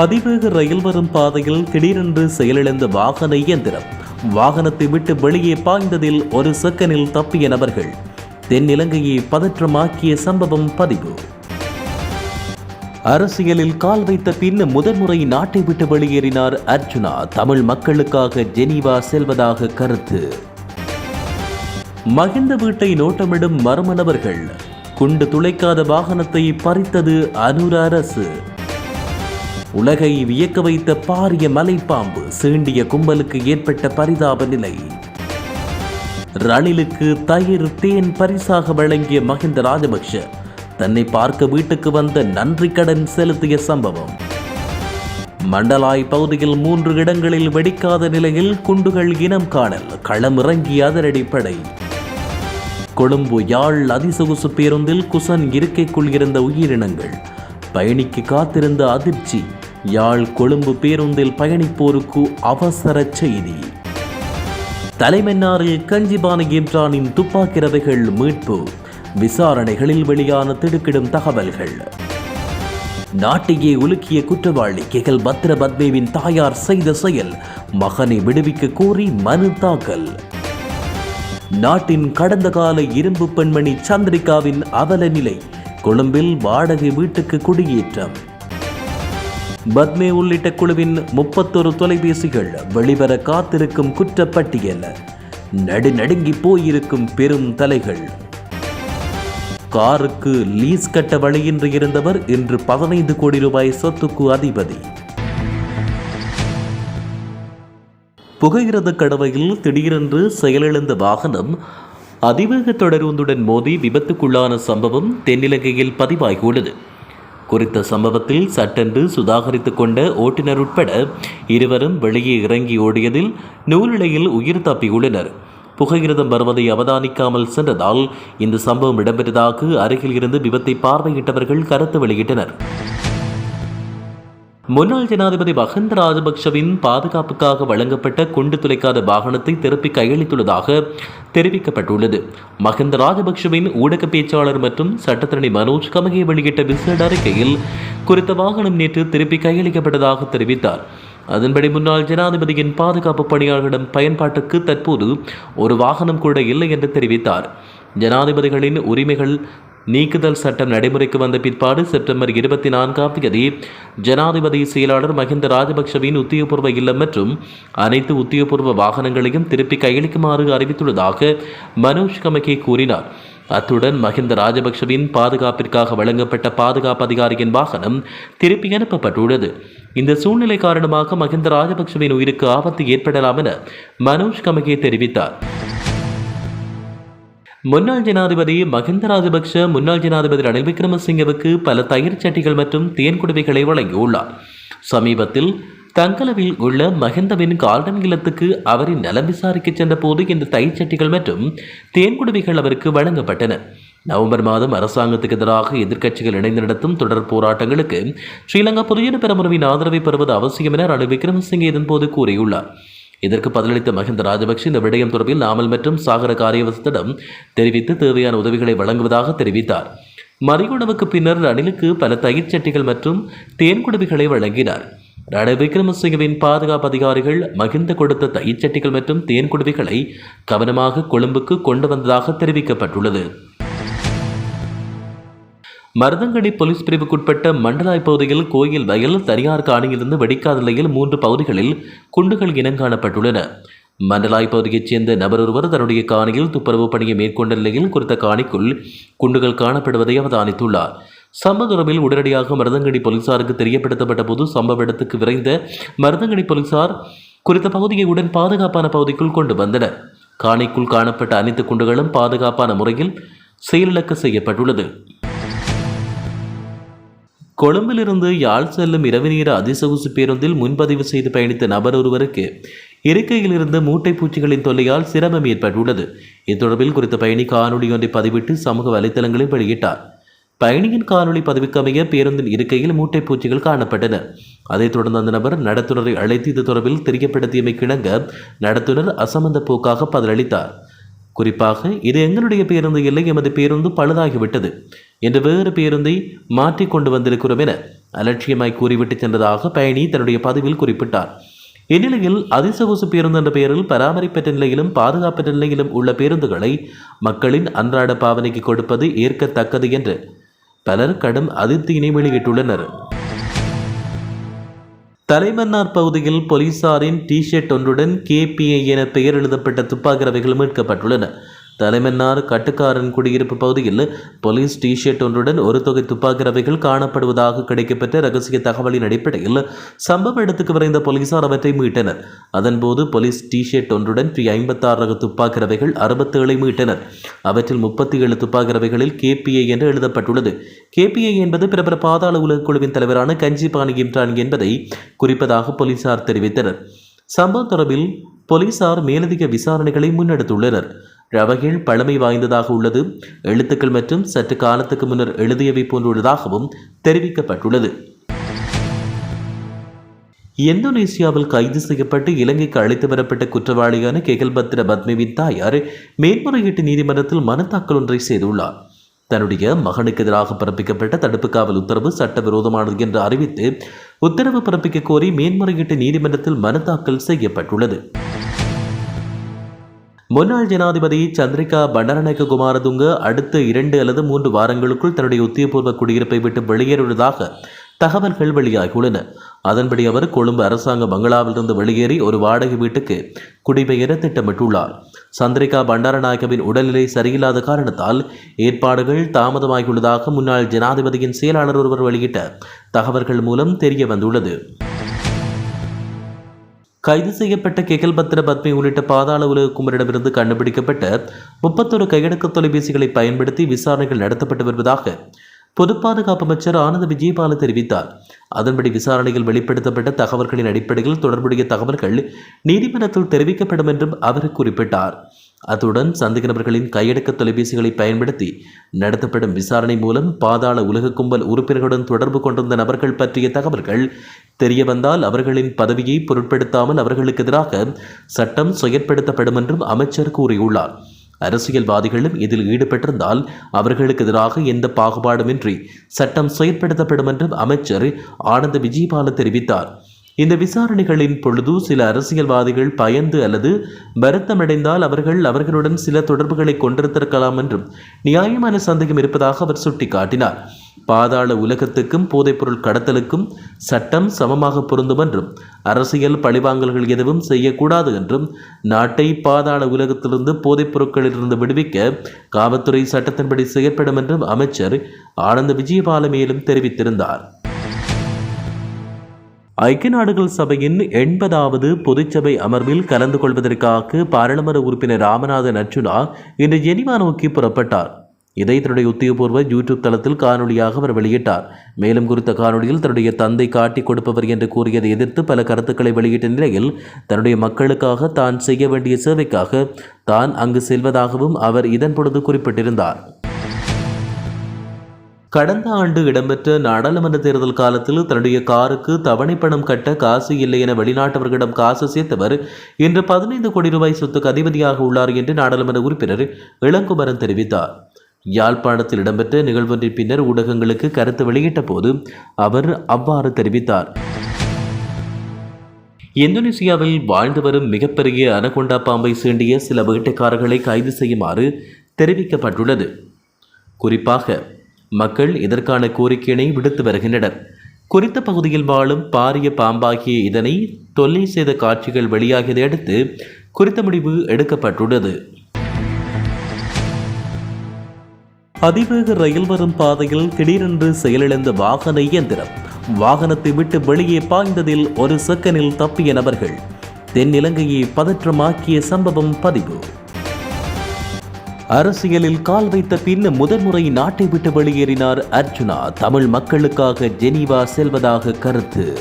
அதிவேக ரயில் வரும் பாதையில் திடீரென்று செயலிழந்த வாகன இயந்திரம். வாகனத்தை விட்டு வெளியே பாய்ந்ததில் ஒரு செக்கனில் தப்பிய நபர்கள். தென்னிலங்கையை பதற்றமாக்கிய சம்பவம் பதிவு. அரசியலில் கால் வைத்த பின் முதன்முறை நாட்டை விட்டு வெளியேறினார் அர்ஜுனா. தமிழ் மக்களுக்காக ஜெனீவா செல்வதாக கருத்து. மகிந்த வீட்டை நோட்டமிடும் மர்ம நபர்கள். குண்டு துளைக்காத வாகனத்தை பறித்தது அனுர அரசு. உலகை வியக்க வைத்த பாரிய மலைப்பாம்பு சீண்டிய கும்பலுக்கு ஏற்பட்ட பரிதாப நிலை. ரணிலுக்கு தயிர் தேன் பரிசாக வழங்கிய மஹிந்த ராஜபக்ஷ தன்னை பார்க்க வீட்டுக்கு வந்த நன்றி கடன் செலுத்திய சம்பவம். மண்டலாய் பகுதியில் மூன்று இடங்களில் வெடிக்காத நிலையில் குண்டுகள் இனம் காணல் களமிறங்கிய அதிரடிப்படை கொழும்பு யாழ் அதிசொகுசு பேருந்தில் குசன் இருக்கைக்குள் இருந்த உயிரினங்கள் பயணிக்கு காத்திருந்த அதிர்ச்சி யாழ் கொழும்பு பேருந்தில் பயணிப்போருக்கு அவசர செய்தி. தலைமன்னாரில் கஞ்சிபான இம்ரானின் துப்பாக்கி ரவைகள் மீட்பு. விசாரணைகளில் வெளியான திடுக்கிடும் தகவல்கள். நாட்டையே உலுக்கிய குற்றவாளி கெகல் பத்ர பத்மேவின் தாயார் செய்த செயல் மகனை விடுவிக்க கோரி மனு தாக்கல். நாட்டின் கடந்த கால இரும்பு பெண்மணி சந்திரிகாவின் அவல நிலை கொழும்பில் வாடகை வீட்டுக்கு குடியேற்றம். பத்மே உள்ளிட்ட குழுவின் முப்பத்தொரு தொலைபேசிகள் வெளிவர காத்திருக்கும் குற்றப்பட்டியல். நடுநடுங்கி போயிருக்கும் பெரும் தலைகள். காருக்கு லீஸ் கட்ட வழியின்றி இருந்தவர் இன்று பதினைந்து கோடி ரூபாய் சொத்துக்கு அதிபதி. புகையிரத கடவையில் திடீரென்று செயலிழந்த வாகனம் அதிவேக தொடருந்துடன் மோதி விபத்துக்குள்ளான சம்பவம் தென்னிலங்கையில் பதிவாகியுள்ளது. குறித்த சம்பவத்தில் சட்டென்று சுதாகரித்து கொண்ட ஓட்டுநர் உட்பட இருவரும் வெளியே இறங்கி ஓடியதில் நூலிழையில் உயிர் தப்பியுள்ளனர். புகையிரதம் வருவதை அவதானிக்காமல் சென்றதால் இந்த சம்பவம் இடம்பெற்றதாக அருகில் இருந்து விபத்தை பார்வையிட்டவர்கள் கருத்து வெளியிட்டனர். முன்னாள் ஜனாதிபதி மஹிந்த ராஜபக்ஷவின் பாதுகாப்புக்காக வழங்கப்பட்ட குண்டு துளைக்காத வாகனத்தை திருப்பி கையளித்துள்ளதாக தெரிவிக்கப்பட்டுள்ளது. மஹிந்த ராஜபக்ஷவின் ஊடக பேச்சாளர் மற்றும் சட்டத்தரணி மனோஜ் கமகே வெளியிட்ட விசேட அறிக்கையில் குறித்த வாகனம் நேற்று திருப்பி கையளிக்கப்பட்டதாக தெரிவித்தார். அதன்படி முன்னாள் ஜனாதிபதியின் பாதுகாப்பு பணியாளர்களிடம் பயன்பாட்டுக்கு தற்போது ஒரு வாகனம் கூட இல்லை என்று தெரிவித்தார். ஜனாதிபதிகளின் உரிமைகள் நீக்குதல் சட்டம் நடைமுறைக்கு வந்த பிற்பாடு செப்டம்பர் இருபத்தி நான்காம் தேதி ஜனாதிபதி செயலாளர் மஹிந்த ராஜபக்ஷவின் உத்தியோகபூர்வ இல்லம் மற்றும் அனைத்து உத்தியோகபூர்வ வாகனங்களையும் திருப்பி கையளிக்குமாறு அறிவித்துள்ளதாக மனோஜ் கமகே கூறினார். அத்துடன் மஹிந்த ராஜபக்ஷவின் பாதுகாப்பிற்காக வழங்கப்பட்ட பாதுகாப்பு அதிகாரியின் வாகனம் திருப்பி அனுப்பப்பட்டுள்ளது. இந்த சூழ்நிலை காரணமாக மஹிந்த ராஜபக்ஷவின் உயிருக்கு ஆபத்து ஏற்படலாம் என மனோஜ் கமகே தெரிவித்தார். முன்னாள் ஜனாதிபதி மஹிந்த ராஜபக்ஷ முன்னாள் ஜனாதிபதி ரணில் விக்ரமசிங்கவுக்கு பல தயிர் சட்டிகள் மற்றும் தேன் குடுவைகளை வழங்கியுள்ளார். சமீபத்தில் தங்களவில் உள்ள மஹிந்தவின் கால்டன் இல்லத்துக்கு அவரின் நலம் விசாரிக்க சென்ற போது இந்த தயிர் சட்டிகள் மற்றும் தேன் குடுவைகள் அவருக்கு வழங்கப்பட்டன. நவம்பர் மாதம் அரசாங்கத்துக்கு எதிராக எதிர்க்கட்சிகள் இணைந்து நடத்தும் தொடர் போராட்டங்களுக்கு ஸ்ரீலங்கா பொதுஜன பெரமுறவின் ஆதரவை பெறுவது அவசியம் என ரணில் விக்ரமசிங்கே இதன்போது கூறியுள்ளார். இதற்கு பதிலளித்த மஹிந்த ராஜபக்ஷ இந்த விடயம் தொடர்பில் நாமல் மற்றும் சாகர காரியவசத்திடம் தெரிவித்து தேவையான உதவிகளை வழங்குவதாக தெரிவித்தார். மறியுணவுக்கு பின்னர் ரணிலுக்கு பல தயிர் சட்டிகள் மற்றும் தேன் குடுவிகளை வழங்கினார். ரணில் விக்ரமசிங்கவின் பாதுகாப்பு அதிகாரிகள் மகிந்த கொடுத்த தயிர் சட்டிகள் மற்றும் தேன் குடுவிகளை கவனமாக கொழும்புக்கு கொண்டு வந்ததாக தெரிவிக்கப்பட்டுள்ளது. மருதங்கடி போலீஸ் பிரிவுக்குட்பட்ட மண்டலாய் பகுதியில் கோயில் வயல் தனியார் காணியிலிருந்து வெடிக்காத நிலையில் மூன்று பகுதிகளில் குண்டுகள் இனங்காணப்பட்டுள்ளன. மண்டலாய் பகுதியைச் சேர்ந்த நபர் ஒருவர் தன்னுடைய காணியில் துப்புரவு பணியை மேற்கொண்ட நிலையில் குறித்த காணிக்குள் குண்டுகள் காணப்படுவதை அவதானித்துள்ளார். சம்பவ தொடர்பில் உடனடியாக மருதங்கடி போலீசாருக்கு தெரியப்படுத்தப்பட்ட போது சம்பவ இடத்துக்கு விரைந்த மருதங்கடி போலீசார் குறித்த பகுதியை உடன் பாதுகாப்பான பகுதிக்குள் கொண்டு வந்தனர். காணிக்குள் காணப்பட்ட அனைத்து குண்டுகளும் பாதுகாப்பான முறையில் செயலிழக்க செய்யப்பட்டுள்ளது. கொழும்பிலிருந்து யாழ் செல்லும் இரவு நேர அதிசகுசு பேருந்தில் முன்பதிவு செய்து பயணித்த நபர் ஒருவருக்கு இருக்கையிலிருந்து மூட்டை பூச்சிகளின் தொல்லையால் சிரமம் ஏற்பட்டுள்ளது. இத்தொடர்பில் குறித்த பயணி காணொலி ஒன்றை பதிவிட்டு சமூக வலைதளங்களில் வெளியிட்டார். பயணியின் காணொலி பதிவுக்கமைய பேருந்தின் இருக்கையில் மூட்டை பூச்சிகள் காணப்பட்டன. அதைத் தொடர்ந்து அந்த நபர் நடத்துனரை அழைத்து இது தொடர்பில் தெரியப்படுத்தியமை கிணங்க நடத்துனர் அசமந்த போக்காக பதிலளித்தார். குறிப்பாக இது எங்களுடைய பேருந்து இல்லை எமது பேருந்து பழுதாகிவிட்டது என்று வேறு பேருந்தை மாற்றிக் கொண்டு வந்திருக்கிறோம் என அலட்சியமாய் கூறிவிட்டு சென்றதாக பயணி தன்னுடைய பதிவில் குறிப்பிட்டார். இந்நிலையில் அதிசொகுசு பேருந்து என்ற பெயரில் பராமரிப்பற்ற நிலையிலும் பாதுகாப்பற்ற நிலையிலும் உள்ள பேருந்துகளை மக்களின் அன்றாட பாவனைக்கு கொடுப்பது ஏற்கத்தக்கது என்று பலர் கடும் அதிருப்தியினை வெளியிட்டுள்ளனர். தலைமன்னார் பகுதியில் போலீசாரின் டி ஷர்ட் ஒன்றுடன் கேபிஐ என பெயர் எழுதப்பட்ட துப்பாக்கி ரவைகள் மீட்கப்பட்டுள்ளன. தலைமன்னார் கட்டுக்காரன் குடியிருப்பு பகுதியில் போலீஸ் டி ஷர்ட் ஒன்றுடன் ஒரு தொகை துப்பாக்கி ரவைகள் காணப்படுவதாக கிடைக்கப்பெற்ற ரகசிய தகவலின் அடிப்படையில் சம்பவ இடத்துக்கு விரைந்த போலீசார் அவற்றை மீட்டனர். அதன்போது போலீஸ் டி ஷர்ட் ஒன்றுடன் பி ஐம்பத்தாறு ரக துப்பாக்கி ரவைகள் அறுபத்தேழை மீட்டனர். அவற்றில் முப்பத்தி ஏழு துப்பாக்கி ரவைகளில் கேபிஐ என்று எழுதப்பட்டுள்ளது. கேபிஐ என்பது பிரபல பாதாள உலக குழுவின் தலைவரான கஞ்சி பாணி இம்ரான் என்பதை குறிப்பதாக போலீசார் தெரிவித்தனர். சம்பவம் தொடர்பில் போலீசார் மேலதிக விசாரணைகளை முன்னெடுத்துள்ளனர். ரவைகள் பழமை வாய்ந்ததாக உள்ளது. எழுத்துக்கள் மற்றும் சற்று காலத்துக்கு முன்னர் எழுதியவை போன்றுள்ளதாகவும் தெரிவிக்கப்பட்டுள்ளது. இந்தோனேசியாவில் கைது செய்யப்பட்டு இலங்கைக்கு அழைத்து வரப்பட்ட குற்றவாளியான கெகல்பத்ர பத்மிவின் தாயார் மேன்முறையீட்டு நீதிமன்றத்தில் மனத்தாக்கல் ஒன்றை செய்துள்ளார். தன்னுடைய மகனுக்கு எதிராக பிறப்பிக்கப்பட்ட தடுப்பு காவல் உத்தரவு சட்டவிரோதமானது என்று அறிவித்து உத்தரவு பிறப்பிக்க கோரி மேன்முறையீட்டு நீதிமன்றத்தில் மனு தாக்கல் செய்யப்பட்டுள்ளது. முன்னாள் ஜனாதிபதி சந்திரிகா பண்டாரநாயக்க குமாரதுங்க அடுத்த இரண்டு அல்லது மூன்று வாரங்களுக்குள் தன்னுடைய உத்தியபூர்வ குடியிருப்பை விட்டு வெளியேறுவதாக தகவல்கள் வெளியாகியுள்ளன. அதன்படி அவர் கொழும்பு அரசாங்க பங்களாவிலிருந்து வெளியேறி ஒரு வாடகை வீட்டுக்கு குடிபெயர திட்டமிட்டுள்ளார். சந்திரிகா பண்டாரநாயகவின் உடல்நிலை சரியில்லாத காரணத்தால் ஏற்பாடுகள் தாமதமாகியுள்ளதாக முன்னாள் ஜனாதிபதியின் செயலாளர் ஒருவர் வெளியிட்ட தகவல்கள் மூலம் தெரிய வந்துள்ளது கைது செய்யப்பட்ட கெகல் பத்திர பத்மி உள்ளிட்ட பாதாள உலக குமரிடமிருந்து கண்டுபிடிக்கப்பட்ட முப்பத்தொரு கையடக்க தொலைபேசிகளை பயன்படுத்தி விசாரணைகள் நடத்தப்பட்டு வருவதாக பொது பாதுகாப்பு அமைச்சர் ஆனந்த விஜயபால தெரிவித்தார். அதன்படி விசாரணையில் வெளிப்படுத்தப்பட்ட தகவல்களின் அடிப்படையில் தொடர்புடைய தகவல்கள் நீதிமன்றத்தில் தெரிவிக்கப்படும் என்றும் அவர் குறிப்பிட்டார். அத்துடன் சந்தேக நபர்களின் கையடக்க தொலைபேசிகளை பயன்படுத்தி நடத்தப்படும் விசாரணை மூலம் பாதாள உலக கும்பல் உறுப்பினர்களுடன் தொடர்பு கொண்டிருந்த நபர்கள் பற்றிய தகவல்கள் தெரிய வந்தால் அவர்களின் பதவியை பொருட்படுத்தாமல் அவர்களுக்கு எதிராக சட்டம் செயற்படுத்தப்படும் என்றும் அமைச்சர் கூறியுள்ளார். அரசியல்வாதிகளும் இதில் ஈடுபட்டிருந்தால் அவர்களுக்கு எதிராக எந்த பாகுபாடுமின்றி சட்டம் செயற்படுத்தப்படும் என்றும் அமைச்சர் ஆனந்த விஜயபால தெரிவித்தார். இந்த விசாரணைகளின் பொழுது சில அரசியல்வாதிகள் பயந்து அல்லது வருத்தமடைந்தால் அவர்கள் அவர்களுடன் சில தொடர்புகளை கொண்டிருந்திருக்கலாம் என்றும் நியாயமான சந்தேகம் இருப்பதாக அவர் சுட்டிக்காட்டினார். பாதாள உலகத்துக்கும் போதைப்பொருள் கடத்தலுக்கும் சட்டம் சமமாக பொருந்தும் என்றும் அரசியல் பழிவாங்கல்கள் எதுவும் செய்யக்கூடாது என்றும் நாட்டை பாதாள உலகத்திலிருந்து போதைப் பொருட்களிலிருந்து விடுவிக்க காவல்துறை சட்டத்தின்படி செயற்படும் என்றும் அமைச்சர் ஆனந்த விஜயபால மேலும் தெரிவித்திருந்தார். ஐக்கிய நாடுகள் சபையின் எண்பதாவது பொதுச்சபை அமர்வில் கலந்து கொள்வதற்காக பாராளுமன்ற உறுப்பினர் ராமநாதன் அர்ஜுனா இன்று ஜெனிவா நோக்கி புறப்பட்டார். இதை தன்னுடைய உத்தியோகபூர்வ யூடியூப் தளத்தில் காணொலியாக அவர் வெளியிட்டார். மேலும் குறித்த காணொலியில் தன்னுடைய தந்தை காட்டி கொடுப்பவர் என்று கூறியதை எதிர்த்து பல கருத்துக்களை வெளியிட்ட நிலையில் தன்னுடைய மக்களுக்காக தான் செய்ய வேண்டிய சேவைக்காக தான் அங்கு செல்வதாகவும் அவர் இதன் பொழுது குறிப்பிட்டிருந்தார். கடந்த ஆண்டு இடம்பெற்ற நாடாளுமன்ற தேர்தல் காலத்தில் தன்னுடைய காருக்கு தவணை பணம் கட்ட காசு இல்லை என வெளிநாட்டவர்களிடம் காசு சேர்த்தவர் இன்று பதினைந்து கோடி ரூபாய் சொத்துக்கு அதிபதியாக உள்ளார் என்று நாடாளுமன்ற உறுப்பினர் இளங்குமரன் தெரிவித்தார். யாழ்ப்பாணத்தில் இடம்பெற்ற நிகழ்வொன்றின் பின்னர் ஊடகங்களுக்கு கருத்து வெளியிட்ட போது அவர் அவ்வாறு தெரிவித்தார். இந்தோனேசியாவில் வாழ்ந்து வரும் மிகப்பெரிய அனகொண்டா பாம்பை சீண்டிய சில வேட்டைக்காரர்களை கைது செய்யுமாறு தெரிவிக்கப்பட்டுள்ளது. குறிப்பாக மக்கள் இதற்கான கோரிக்கையினை விடுத்து வருகின்றனர். குறித்த பகுதியில் வாழும் பாரிய பாம்பாகிய இதனை தொல்லை செய்த காட்சிகள் வெளியாகியதை அடுத்து குறித்த முடிவு எடுக்கப்பட்டுள்ளது. அதிவேக ரயில் வரும் பாதையில் திடீரென்று செயலிழந்த வாகன இயந்திரம் வாகனத்தை விட்டு வெளியே பாய்ந்ததில் ஒரு செகண்டில் தப்பிய நபர்கள். தென்னிலங்கையை பதற்றமாக்கிய சம்பவம் பதிவு. அரசியலில் கால் வைத்த பின் முதன்முறை நாட்டை விட்டு வெளியேறினார் அர்ஜுனா. தமிழ் மக்களுக்காக ஜெனீவா செல்வதாக கருத்து.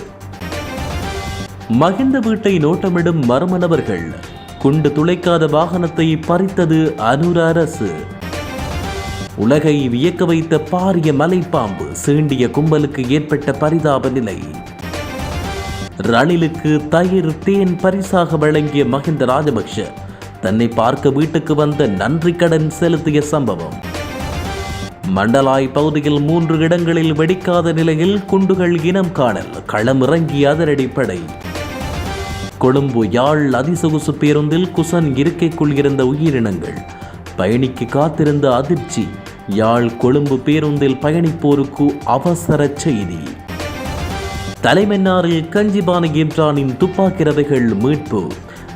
மகிந்த வீட்டை நோட்டமிடும் மர்மநபர்கள் குண்டு துளைக்காத வாகனத்தை பறித்தது அனுர அரசு. உலகை வியக்க வைத்த பாரிய மலைப்பாம்பு சீண்டிய கும்பலுக்கு ஏற்பட்ட பரிதாப நிலை. ரணிலுக்கு தயிர் தேன் பரிசாக வழங்கிய மகிந்த ராஜபக்ஷ தன்னை பார்க்க வீட்டுக்கு வந்த நன்றி கடன் செலுத்திய சம்பவம். மண்டலாய் பகுதியில் மூன்று இடங்களில் வெடிக்காத நிலையில் குண்டுகள் இனம் காணல் களமிறங்கிய அதிரடிப்படை கொழும்பு யாழ் அதிசொகுசு பேருந்தில் குசன் இருக்கைக்குள் இருந்த உயிரினங்கள். பயணிக்கு காத்திருந்த அதிர்ச்சி யாழ் கொழும்பு பேருந்தில் பயணிப்போருக்கு அவசர செய்தி. தலைமன்னாரில் கஞ்சிபான இம்ரானின் துப்பாக்கி ரவைகள் மீட்பு.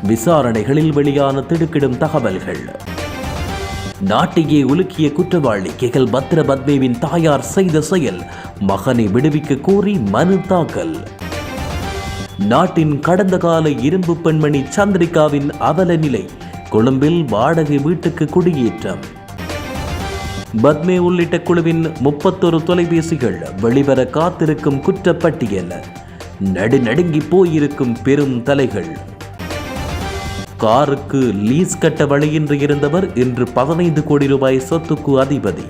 விசாரணைகளில் வெளியான திடுக்கிடும் தகவல்கள். நாட்டையே உலுக்கிய குற்றவாளி கெகல் பத்ர பத்மேவின் தாயார் செய்த செயல் மகனை விடுவிக்க கோரி மனு தாக்கல். நாட்டின் கடந்த கால இரும்பு பெண்மணி சந்திரிகாவின் அவல நிலை கொழும்பில் வாடகை வீட்டுக்கு குடியேற்றம். பத்மே உள்ளிட்ட குழுவின் முப்பத்தொரு தொலைபேசிகள் வெளிவர காத்திருக்கும் குற்றப்பட்டியல். நடுநடுங்கி போயிருக்கும் பெரும் தலைகள். காருக்கு லீஸ் கட்ட வழியின்றி இருந்தவர் இன்று பதினைந்து கோடி ரூபாய் சொத்துக்கு அதிபதி.